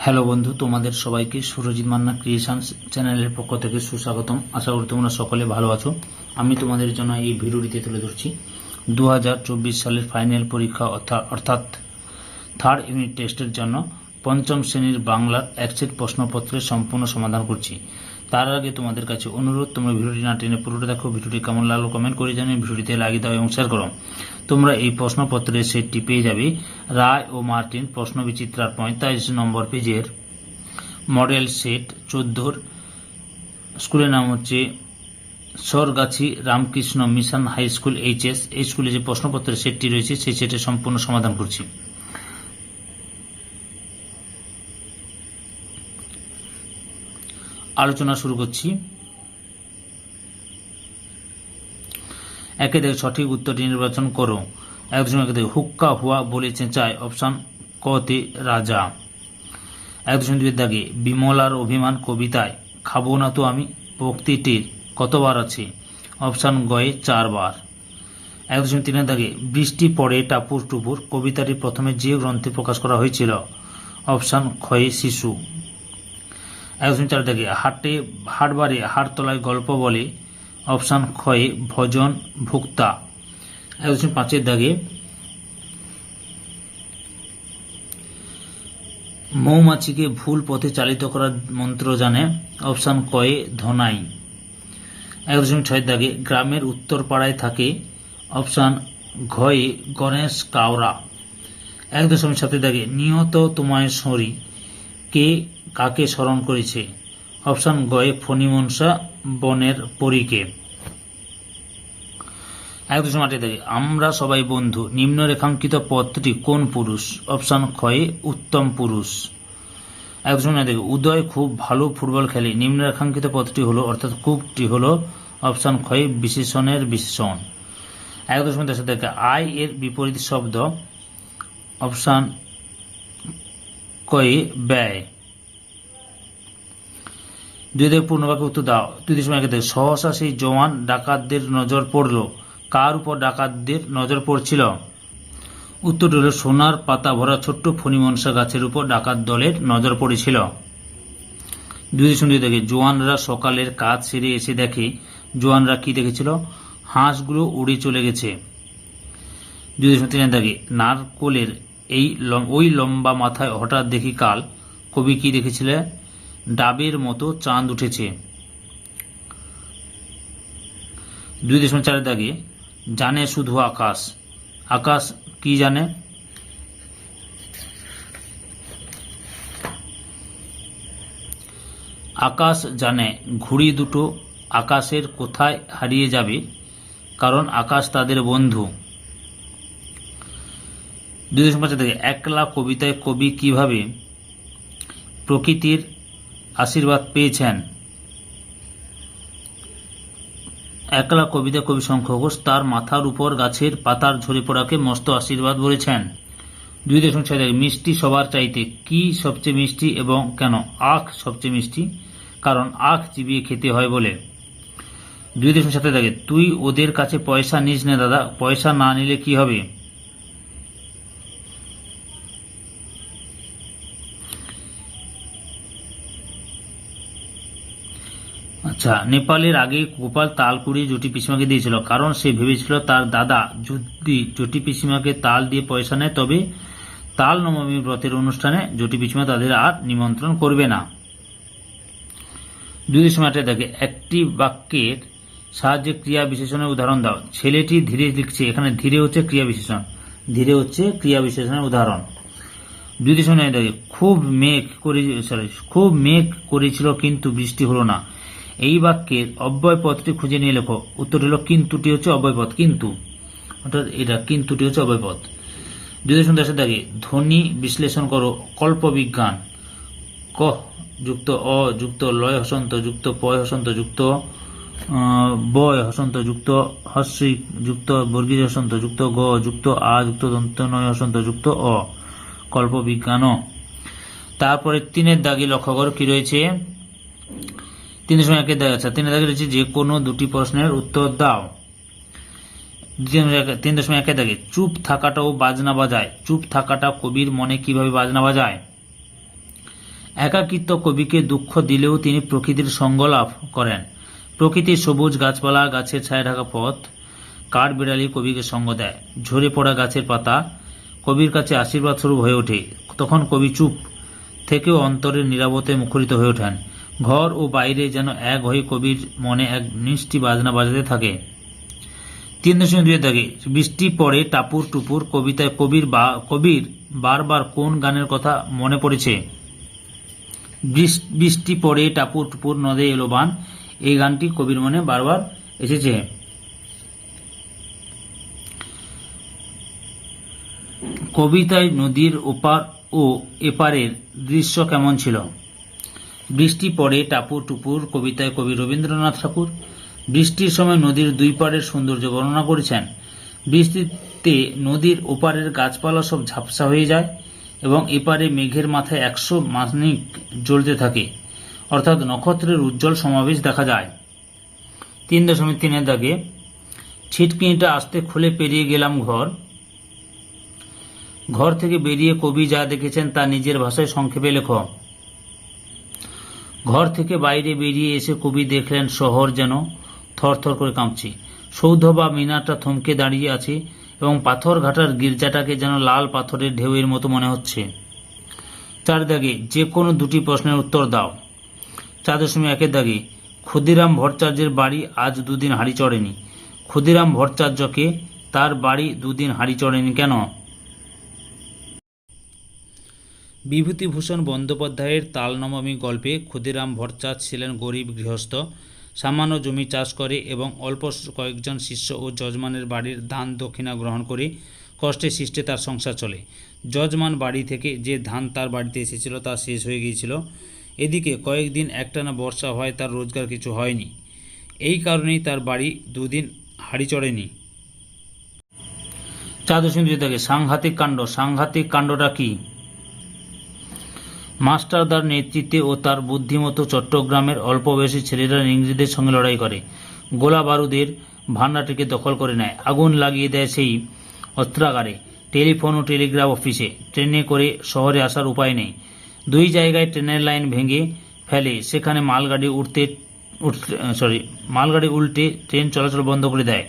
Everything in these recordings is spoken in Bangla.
হ্যালো বন্ধু, তোমাদের সবাইকে সুরজিৎ মান্না ক্রিয়েশনস চ্যানেলের পক্ষ থেকে সুস্বাগতম। আশা করি তোমরা সকলে ভালো আছো। আমি তোমাদের জন্য এই ভিডিওটিতে তুলে ধরছি। দু হাজার চব্বিশ সালের ফাইনাল পরীক্ষা অর্থা- অর্থাৎ থার্ড ইউনিট টেস্টের জন্য পঞ্চম শ্রেণির বাংলার একসেট প্রশ্নপত্রের সম্পূর্ণ সমাধান করছি। তার আগে তোমাদের কাছে অনুরোধ, তোমরা ভিডিওটি না টেনে পুরোটা দেখো, ভিডিওটি কেমন লাগল কমেন্ট করে জানিয়ে ভিডিওটিতে লাগিয়ে দাও এবং শেয়ার করো। তোমরা এই প্রশ্নপত্রের সেটটি পেয়ে যাবে। রায় ও মার্টিন প্রশ্ন বিচিত্রার পঁয়তাল্লিশ নম্বর পেজের মডেল সেট চোদ্দোর। স্কুলের নাম হচ্ছে Sargachhi Ramakrishna mission high school HS এই স্কুলে যে প্রশ্নপত্রের সেটটি রয়েছে, সেই সেটের সম্পূর্ণ সমাধান করছি। আলোচনা শুরু করছি। একে দেখে সঠিক উত্তরটি নির্বাচন করো। একজন একে দেখে হুক্কা হুয়া বলে চেঁচায় অপশান কতে রাজা। একজন দুই দাগে বিমলার অভিমান কবিতায়, খাব না তো আমি ভক্তিটির, কতবার আছে? অপশান গয়ে চারবার। এক দশমিক তিনের দাগে বৃষ্টি পড়ে টাপুর টুপুর, কবিতাটি প্রথমে যে গ্রন্থে প্রকাশ করা হয়েছিল। অপশান ক্ষয়ে শিশু। এক দশমিক চার দাগে হাটে, হাটবারে হাটতলায় গল্প বলে, অপশান ক্ষয়ে ভজন ভুক্তা। একজন পাঁচের দাগে, মৌমাছিকে ভুল পথে চালিত করার মন্ত্র জানে, অপশান কয়ে ধনাই। এক দশমিক ছয় দাগে, গ্রামের উত্তর পাড়ায় থাকে, অপশান ঘয়ে গণেশ কাওরা এক দশমিক সাতের দাগে নিহত তোমায় সরি, কে কাকে স্মরণ করেছে? অপশান গয়ে ফণিমনসা বনের পরীকে। এক দশমিক আটের দাগে আমরা সবাই বন্ধু, নিম্ন রেখাঙ্কিত পদটি কোন পুরুষ? অপশান ক্ষয়ে উত্তম পুরুষ। এক নয় দাগে উদয় খুব ভালো ফুটবল খেলে। নিম্ন রেখাঙ্কিত পদটি হলো, অর্থাৎ খুবটি হলো, অপশান ক্ষয়ে বিশেষণের বিশেষণ। এক দশমিক দশ দেখে আয় এর বিপরীত শব্দ, অপশান কয়ে ব্যয়। দুই থেকে পূর্ণবাক্য উত্তর দাও। দুই দশমিক এক সহসা সেই জওয়ান ডাকাতদের নজর পড়ল। কার উপর ডাকাতদের নজর পড়ছিল? উত্তরটি হল, সোনার পাতা ভরা ছোট্ট ফণিমনসা গাছের উপর ডাকাত দলের নজর পড়েছিল। দুই দুই থেকে জোয়ানরা সকালের কাজ সেরে এসে দেখে জোয়ানরা কি দেখেছিল? হাঁসগুলো উড়ে চলে গেছে। দুই দশমিক তিন দাগে নারকোলের এই ওই লম্বা মাথায় হঠাৎ দেখি কাল। কবি কি দেখেছিলে ডাবের মতো চাঁদ উঠেছে। দুই দশমিক চারের দাগে, জানে শুধু আকাশ। আকাশ কি জানে? আকাশ জানে, ঘুড়ি দুটো আকাশের কোথায় হারিয়ে যাবে, কারণ আকাশ তাদের বন্ধু। দুই দশমিক পাঁচ থেকে একলা কবিতায় কবি কীভাবে প্রকৃতির আশীর্বাদ পেয়েছেন। একলা কবিতা কবি শঙ্খ ঘোষ তার মাথার উপর গাছের পাতার ঝরে পড়াকে মস্ত আশীর্বাদ বলেছেন। দুই দশমিক ছয় মিষ্টি সবার চাইতে কি সবচেয়ে মিষ্টি এবং কেন আখ সবচেয়ে মিষ্টি? কারণ আখ চিবিয়ে খেতে হয় বলে। দুই দশমিক সাথে থাকে তুই ওদের কাছে পয়সা নিস না দাদা, পয়সা না নিলে কি হবে? আচ্ছা নেপালের আগে গোপাল তাল কুড়িয়ে জটি পিসিমাকে দিয়েছিল, কারণ সে ভেবেছিল তার দাদা যদি জটি পিসিমাকে তাল দিয়ে পয়সা নেয়, তবে তাল নবমী ব্রতের অনুষ্ঠানে জটি পিসিমা তাদের আর নিমন্ত্রণ করবে না। দুই আটে দেখে, একটি বাক্যের সাহায্যে ক্রিয়া বিশেষণের উদাহরণ দাও। ছেলেটি ধীরে লিখছে, এখানে ধীরে হচ্ছে ক্রিয়া বিশেষণ, ধীরে হচ্ছে ক্রিয়া বিশেষণের উদাহরণ। দুই নয় দেখে, খুব মেঘ করে সরি খুব মেঘ করেছিল, কিন্তু বৃষ্টি হলো না। এই বাক্যের অব্যয় পদটি খুঁজে নিয়ে লেখো। উত্তর হলো, কিন্তুটি হচ্ছে অব্যয় পদ কিন্তু অর্থাৎ এটা, কিন্তুটি হচ্ছে অব্যয় পদ দুই দশমিক দশের দাগে, ধ্বনি বিশ্লেষণ করো কল্প বিজ্ঞান ক, যুক্ত অ, যুক্ত লয় হসন্ত, যুক্ত পয় হসন্ত, যুক্ত বয় হসন্ত, যুক্ত হস্রিক যুক্ত বর্গীয় হসন্ত, যুক্ত গ, যুক্ত আ, যুক্ত দন্ত নয় হসন্ত, যুক্ত অ। কল্প বিজ্ঞান তারপরে তিনের দাগে লক্ষ্য করো, কি রয়েছে? তিন দশমিক একের দাগে আচ্ছা তিনের দাগে রয়েছে যে কোনো দুটি প্রশ্নের উত্তর দাও। তিন দশমিক একের দাগে চুপ থাকাটাও বাজনা বাজায়। চুপ থাকাটা কবির মনে কীভাবে বাজনা বাজায়? একাকিত্ব কবিকে দুঃখ দিলেও তিনি প্রকৃতির সঙ্গ লাভ করেন। প্রকৃতির সবুজ গাছপালা, গাছের ছায়া ঢাকা পথ, কাঠ বিড়ালি কবিকে সঙ্গ দেয়। ঝরে পড়া গাছের পাতা কবির কাছে আশীর্বাদ স্বরূপ হয়ে ওঠে। তখন কবি চুপ থেকেও অন্তরের নিরাপত্তে মুখরিত হয়ে ওঠেন। ঘর ও বাইরে যেন এক হয়ে কবির মনে এক মিষ্টি বাজনা বাজাতে থাকে। তিন দশমিক দুই থাকে বৃষ্টি পড়ে টাপুর টুপুর কবিতায় কবির বা, কবির বারবার কোন গানের কথা মনে পড়েছে? বৃষ- বৃষ্টি পড়ে টাপুর টুপুর নদে এলো বান, এই গানটি কবির মনে বারবার এসেছে। কবিতায় নদীর ওপার ও এপারের দৃশ্য কেমন ছিল? বৃষ্টি পড়ে টাপুর টুপুর কবিতায় কবি রবীন্দ্রনাথ ঠাকুর। বৃষ্টির সময় নদীর দুই পাড়ের সৌন্দর্য বর্ণনা করেছেন। বৃষ্টিতে নদীর ওপারের গাছপালা সব ঝাপসা হয়ে যায় এবং এপারে মেঘের মাথায় একশো মাসনিক জ্বলতে থাকে। অর্থাৎ নক্ষত্রের উজ্জ্বল সমাবেশ দেখা যায়। তিন দশমিক তিনের দাগে, ছিটকিনিটা আস্তে খুলে পেরিয়ে গেলাম ঘর। ঘর থেকে বেরিয়ে কবি যা দেখেছেন তা নিজের ভাষায় সংক্ষেপে লেখ। ঘর থেকে বাইরে বেরিয়ে এসে কবি দেখলেন শহর যেন থরথর করে কাঁপছে। সৌধ বা মিনারটা থমকে দাঁড়িয়ে আছে এবং পাথর ঘাটার গির্জাটাকে যেন লাল পাথরের ঢেউয়ের মতো মনে হচ্ছে। চার দাগে যে কোনো দুটি প্রশ্নের উত্তর দাও। চার দশমিক একের দাগে, ক্ষুদিরাম ভট্টাচার্যের বাড়ি আজ দুদিন হাড়ি চড়েনি ক্ষুদিরাম ভট্টাচার্যকে তার বাড়ি দুদিন হাড়ি চড়েনি কেন? বিভূতিভূষণ বন্দ্যোপাধ্যায়ের তালনবমী গল্পে ক্ষুদিরাম ভট্টাচার্য ছিলেন গরিব গৃহস্থ। সামান্য জমি চাষ করে এবং অল্প কয়েকজন শিষ্য ও যজমানের বাড়ির ধান দক্ষিণা গ্রহণ করে কষ্টে সৃষ্টে তার সংসার চলে। যজমান বাড়ি থেকে যে ধান তার বাড়িতে এসেছিল তা শেষ হয়ে গিয়েছিল। এদিকে কয়েকদিন একটানা বর্ষা হয় তার রোজগার কিছু হয়নি। এই কারণেই তার বাড়ি দুদিন হাড়ি চড়েনি। দুই থেকে সাংঘাতিক কাণ্ড। সাংঘাতিক কাণ্ডটা কী? মাস্টারদার নেতৃত্বে ও তার বুদ্ধিমতো চট্টগ্রামের অল্প বয়সী ছেলেরা ইংরেজদের সঙ্গে লড়াই করে। গোলা বারুদের ভান্ডারটিকে দখল করে নেয়। আগুন লাগিয়ে দেয় সেই অস্ত্রাগারে টেলিফোন ও টেলিগ্রাফ অফিসে। ট্রেনে করে শহরে আসার উপায় নেই। দুই জায়গায় ট্রেনের লাইন ভেঙে ফেলে। সেখানে মালগাড়ি উঠতে সরি মালগাড়ি উল্টে ট্রেন চলাচল বন্ধ করে দেয়।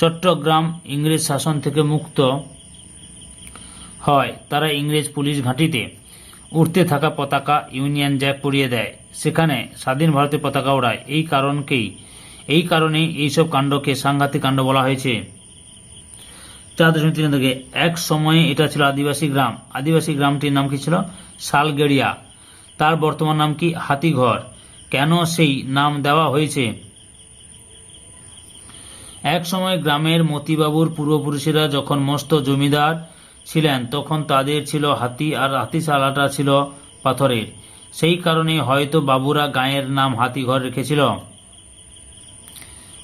চট্টগ্রাম ইংরেজ শাসন থেকে মুক্ত হয়। তারা ইংরেজ পুলিশ ঘাঁটিতে উঠতে থাকা পতাকা ইউনিয়ন জ্যাক পরিয়ে দেয়। সেখানে স্বাধীন ভারতের পতাকা ওড়ায়। এই কারণকেই এই কারণেই এইসব কাণ্ডকে সাংঘাতিক কাণ্ড বলা হয়েছে। চার দশমিক তিন থেকে এক সময়ে এটা ছিল আদিবাসী গ্রাম। আদিবাসী গ্রামটির নাম কি ছিল? শালগেড়িয়া তার বর্তমান নাম কি? হাতিঘর। কেন সেই নাম দেওয়া হয়েছে? এক সময় গ্রামের মতিবাবুর পূর্বপুরুষেরা যখন মস্ত জমিদার ছিলেন, তখন তাদের ছিল হাতি আর হাতিশালাটা ছিল পাথরের। সেই কারণে হয়তো বাবুরা গায়ের নাম হাতিঘর রেখেছিল।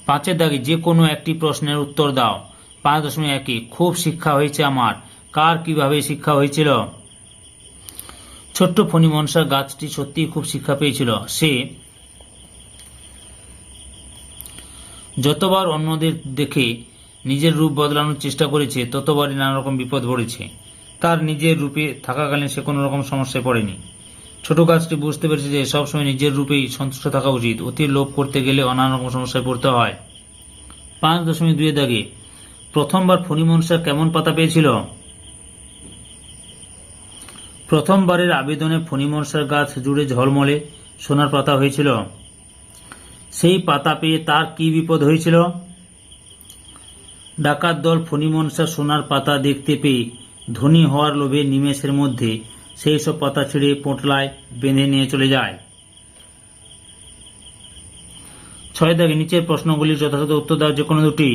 পাঁচের দাগে যে কোনো একটি প্রশ্নের উত্তর দাও। পাঁচ দশমিক একই খুব শিক্ষা হয়েছে আমার। কার কীভাবে শিক্ষা হয়েছিল? ছোট্ট ফণি মনসা গাছটি সত্যিই খুব শিক্ষা পেয়েছিল। সে যতবার অন্যদের দেখে নিজের রূপ বদলানোর চেষ্টা করেছে, ততবারই নানা রকম বিপদ পড়েছে। তার নিজের রূপে থাকাকালীন সে কোনো রকম সমস্যায় পড়েনি। ছোট গাছটি বুঝতে পেরেছে যে, সবসময় নিজের রূপেই সন্তুষ্ট থাকা উচিত। অতি লোভ করতে গেলে নানা রকম সমস্যায় পড়তে হয়। পাঁচ দশমিক দুই দাগে, প্রথমবার ফণিমনসা কেমন পাতা পেয়েছিল? প্রথমবারের আবেদনে ফণিমনসার গাছ জুড়ে ঝলমলে সোনার পাতা হয়েছিল। সেই পাতা পেয়ে তার কি বিপদ হয়েছিল? ডাকাত দল ফণিমনসা সোনার পাতা দেখতে পেয়ে ধনী হওয়ার লোভে নিমেষের মধ্যে সেই সব পাতা ছিঁড়ে পোঁটলায় বেঁধে নিয়ে চলে যায়। ছয় দাগে নিচের প্রশ্নগুলির যথাযথ উত্তর দাও যে কোনো দুটি।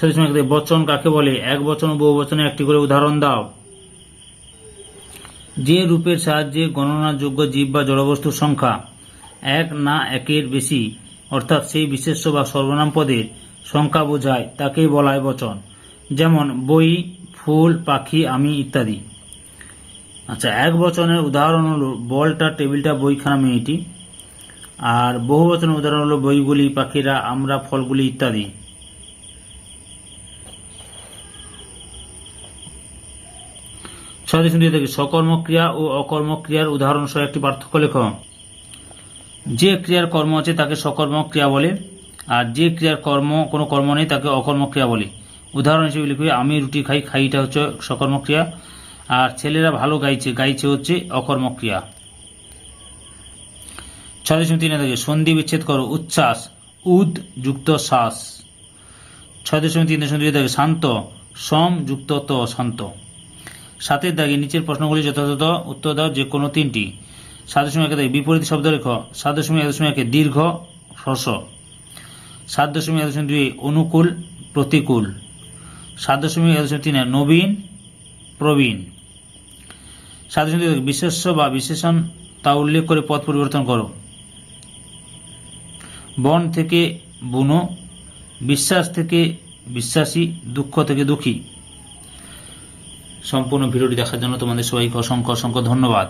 সময় বচন কাকে বলে? এক বচন ও বহু বচনে একটি করে উদাহরণ দাও। যে রূপের সাহায্যে গণনাযোগ্য জীব বা জড়বস্তুর সংখ্যা এক না একের বেশি, অর্থাৎ সেই বিশেষ্য বা সর্বনাম পদের সংখ্যা বোঝায়, তাকেই বলা হয় বচন। যেমন, বই, ফুল, পাখি, আমি ইত্যাদি। আচ্ছা এক বচনের উদাহরণ হলো, বলটা, টেবিলটা, বইখানা, মেয়েটি। আর বহু বচনের উদাহরণ হলো, বইগুলি, পাখিরা, আমরা, ফলগুলি ইত্যাদি। ছয় থেকে সকর্মক্রিয়া ও অকর্মক্রিয়ার উদাহরণ সহ একটি পার্থক্য লেখ। যে ক্রিয়ার কর্ম আছে, তাকে সকর্মক্রিয়া বলে। আর যে ক্রিয়ার কর্ম, কোনো কর্ম নেই, তাকে অকর্মক্রিয়া বলে। উদাহরণ হিসেবে লিখবে আমি রুটি খাই, খাইটা হচ্ছে সকর্মক্রিয়া আর ছেলেরা ভালো গাইছে গাইছে হচ্ছে অকর্মক্রিয়া। ছয় দশমিক তিন থেকে সন্ধি বিচ্ছেদ করো, উচ্ছ্বাস, উদ যুক্ত শ্বাস। ছয় দশমিক তিন দশমিক দুই থেকে শান্ত, সম যুক্ত ত, শান্ত। সাতের দাগে নিচের প্রশ্নগুলি যথাযথ উত্তর দাও, যে কোনো তিনটি। সাত দশমিক এক বিপরীত শব্দ রেখ সাত দশমিক এক দশমিক একে দীর্ঘ, হ্রস্ব। সাত দশমিক এক দুই অনুকূল, প্রতিকূল। সাত দশমিক এক দশমিক তিনে নবীন, প্রবীণ। সাত দশমিক বিশেষ্য বা বিশেষণ তা উল্লেখ করে পথ পরিবর্তন করো। বন থেকে বুনো, বিশ্বাস থেকে বিশ্বাসী, দুঃখ থেকে দুঃখী। সম্পূর্ণ ভিডিওটি দেখার জন্য তোমাদের সবাইকে অসংখ্য অসংখ্য ধন্যবাদ।